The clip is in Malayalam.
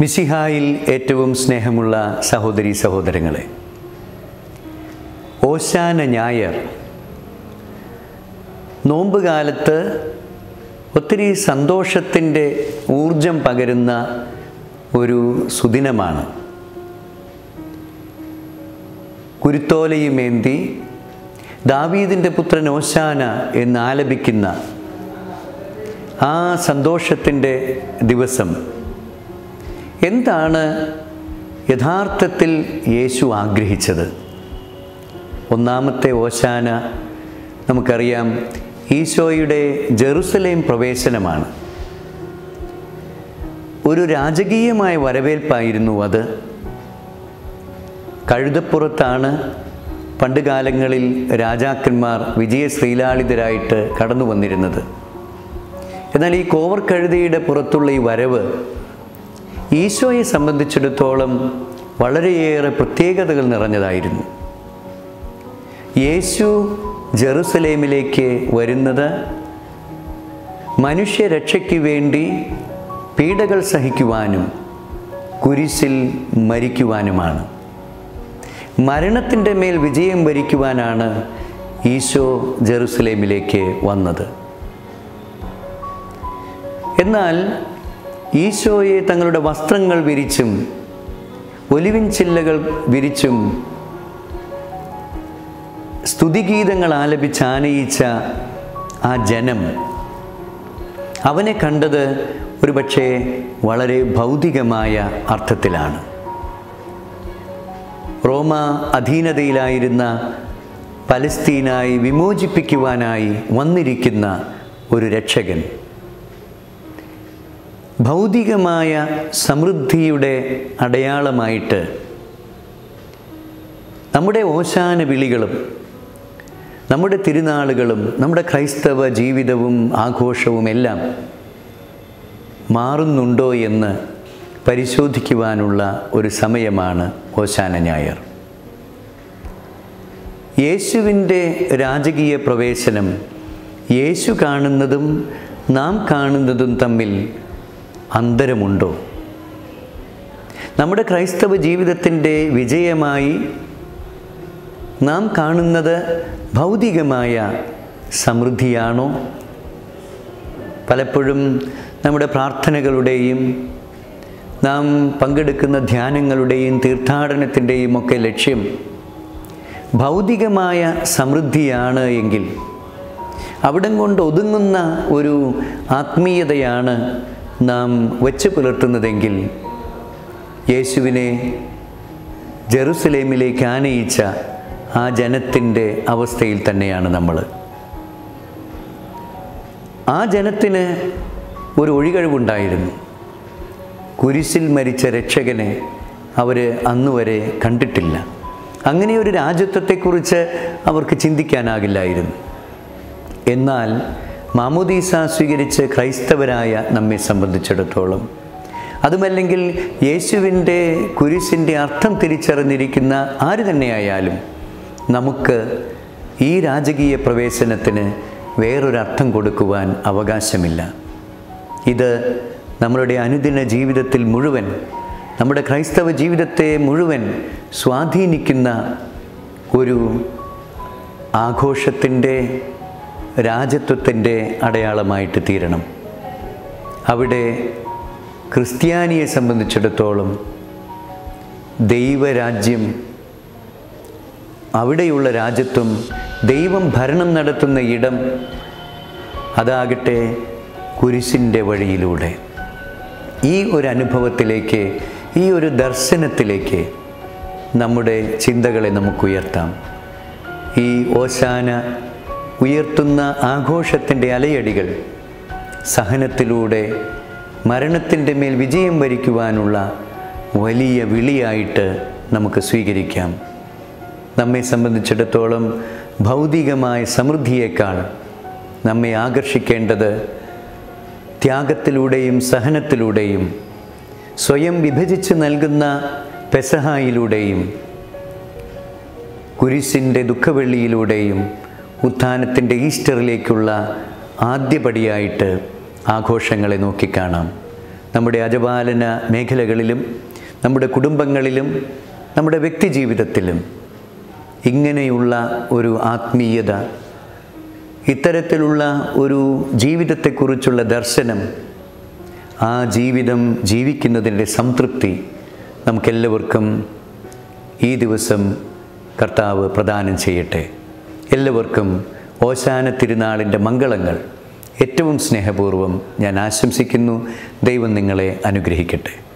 മിശിഹായിൽ ഏറ്റവും സ്നേഹമുള്ള സഹോദരി സഹോദരങ്ങളെ ഓശാന ഞായർ നോമ്പുകാലത്ത് ഒത്തിരി സന്തോഷത്തിന്റെ ഊർജം പകരുന്ന ഒരു സുദിനമാണ്. കുരുത്തോലയുമേന്തി ദാവീദിന്റെ പുത്രൻ ഓശാന എന്ന് ആലപിക്കുന്ന ആ സന്തോഷത്തിന്റെ ദിവസം എന്താണ് യഥാർത്ഥത്തിൽ യേശു ആഗ്രഹിച്ചത്? ഒന്നാമത്തെ ഓശാന നമുക്കറിയാം ഈശോയുടെ ജെറുസലേം പ്രവേശനമാണ്. ഒരു രാജകീയമായ വരവേൽപ്പായിരുന്നു അത്. കഴുതപ്പുറത്താണ് പണ്ടുകാലങ്ങളിൽ രാജാക്കന്മാർ വിജയശ്രീലാളിതരായിട്ട് കടന്നു വന്നിരുന്നത് എന്നാൽ ഈ കോവർ കഴുതയുടെ പുറത്തുള്ള ഈ വരവ് ഈശോയെ സംബന്ധിച്ചിടത്തോളം വളരെയേറെ പ്രത്യേകതകൾ നിറഞ്ഞതായിരുന്നു. യേശു ജെറുസലേമിലേക്ക് വരുന്നത് മനുഷ്യരക്ഷയ്ക്ക് വേണ്ടി പീഡകൾ സഹിക്കുവാനും കുരിശിൽ മരിക്കുവാനുമാണ്. മരണത്തിന്റെ മേൽ വിജയം വരിക്കുവാനാണ് ഈശോ ജെറുസലേമിലേക്ക് വന്നത്. എന്നാൽ ഈശോയെ തങ്ങളുടെ വസ്ത്രങ്ങൾ വിരിച്ചും ഒലിവിൻ ചില്ലകൾ വിരിച്ചും സ്തുതിഗീതങ്ങൾ ആലപിച്ച് ആനയിച്ച ആ ജനം അവനെ കണ്ടത് ഒരുപക്ഷെ വളരെ ഭൗതികമായ അർത്ഥത്തിലാണ്. റോമ അധീനതയിലായിരുന്ന പലസ്തീനായി വിമോചിപ്പിക്കുവാനായി വന്നിരിക്കുന്ന ഒരു രക്ഷകൻ. ഭൗതികമായ സമൃദ്ധിയുടെ അടയാളമായിട്ട് നമ്മുടെ ഓശാന വിളികളും നമ്മുടെ തിരുനാളുകളും നമ്മുടെ ക്രൈസ്തവ ജീവിതവും ആഘോഷവും എല്ലാം മാറുന്നുണ്ടോ എന്ന് പരിശോധിക്കുവാനുള്ള ഒരു സമയമാണ് ഓശാന ഞായർ. യേശുവിന്റെ രാജകീയ പ്രവേശനം യേശു കാണുന്നതും നാം കാണുന്നതും തമ്മിൽ അന്തരമുണ്ടോ? നമ്മുടെ ക്രൈസ്തവ ജീവിതത്തിന്റെ വിജയമായി നാം കാണുന്നത് ഭൗതികമായ സമൃദ്ധിയാണോ? പലപ്പോഴും നമ്മുടെ പ്രാർത്ഥനകളുടെയും നാം പങ്കെടുക്കുന്ന ധ്യാനങ്ങളുടെയും തീർത്ഥാടനത്തിന്റെയും ഒക്കെ ലക്ഷ്യം ഭൗതികമായ സമൃദ്ധിയാണ് എങ്കിൽ അവിടം കൊണ്ട് ഒതുങ്ങുന്ന ഒരു ആത്മീയതയാണ് നാം വെച്ച് പുലർത്തുന്നതെങ്കിൽ യേശുവിനെ ജെറുസലേമിലേക്ക് ആനയിച്ച ആ ജനത്തിന്റെ അവസ്ഥയിൽ തന്നെയാണ് നമ്മൾ. ആ ജനത്തിന് ഒരു ഒഴികഴിവുണ്ടായിരുന്നു. കുരിശിൽ മരിച്ച രക്ഷകനെ അവർ അന്നുവരെ കണ്ടിട്ടില്ല. അങ്ങനെ ഒരു രാജ്യത്വത്തെക്കുറിച്ച് അവർക്ക് ചിന്തിക്കാനാകില്ലായിരുന്നു. എന്നാൽ മാമുദീസ സ്വീകരിച്ച് ക്രൈസ്തവരായ നമ്മെ സംബന്ധിച്ചിടത്തോളം. അതുമല്ലെങ്കിൽ യേശുവിന്റെ കുരിശിന്റെ അർത്ഥം തിരിച്ചറിഞ്ഞിരിക്കുന്ന ആര് തന്നെയായാലും നമുക്ക് ഈ രാജകീയ പ്രവേശനത്തിന് വേറൊരർത്ഥം കൊടുക്കുവാൻ അവകാശമില്ല. ഇത് നമ്മളുടെ അനുദിന ജീവിതത്തിൽ മുഴുവൻ നമ്മുടെ ക്രൈസ്തവ ജീവിതത്തെ മുഴുവൻ സ്വാധീനിക്കുന്ന ഒരു ആഘോഷത്തിന്റെ രാജത്വത്തിന്റെ അടയാളമായിട്ട് തീരണം. അവിടെ ക്രിസ്ത്യാനിയെ സംബന്ധിച്ചിടത്തോളം ദൈവരാജ്യം അവിടെയുള്ള രാജ്യത്വം ദൈവം ഭരണം നടത്തുന്ന ഇടം അതാകട്ടെ കുരിശിന്റെ വഴിയിലൂടെ. ഈ ഒരു അനുഭവത്തിലേക്ക് ഈ ഒരു ദർശനത്തിലേക്ക് നമ്മുടെ ചിന്തകളെ നമുക്ക് ഉയർത്താം ഈ ഓശാന ഉയർത്തുന്ന ആഘോഷത്തിന്റെ അലയടികൾ സഹനത്തിലൂടെ മരണത്തിന്റെ മേൽ വിജയം വരിക്കുവാനുള്ള വലിയ വിളിയായിട്ട് നമുക്ക് സ്വീകരിക്കാം. നമ്മെ സംബന്ധിച്ചിടത്തോളം ഭൗതികമായ സമൃദ്ധിയേക്കാൾ നമ്മെ ആകർഷിക്കേണ്ടത് ത്യാഗത്തിലൂടെയും സഹനത്തിലൂടെയും സ്വയം വിഭജിച്ച് നൽകുന്ന പെസഹായിലൂടെയും കുരിശിന്റെ ദുഃഖവെള്ളിയിലൂടെയും ഉത്ഥാനത്തിന്റെ ഈസ്റ്ററിലേക്കുള്ള ആദ്യപടിയായിട്ട് ആഘോഷങ്ങളെ നോക്കിക്കാണാം. നമ്മുടെ അജപാലന മേഖലകളിലും നമ്മുടെ കുടുംബങ്ങളിലും നമ്മുടെ വ്യക്തിജീവിതത്തിലും ഇങ്ങനെയുള്ള ഒരു ആത്മീയത ഇത്തരത്തിലുള്ള ഒരു ജീവിതത്തെക്കുറിച്ചുള്ള ദർശനം ആ ജീവിതം ജീവിക്കുന്നതിന്റെ സംതൃപ്തി നമുക്കെല്ലാവർക്കും ഈ ദിവസം കർത്താവ് പ്രദാനം ചെയ്യട്ടെ. എല്ലാവർക്കും ഓശാന തിരുനാളിന്റെ മംഗളങ്ങൾ. ഏറ്റവും സ്നേഹപൂർവം ഞാൻ ആശംസിക്കുന്നു. ദൈവം നിങ്ങളെ അനുഗ്രഹിക്കട്ടെ.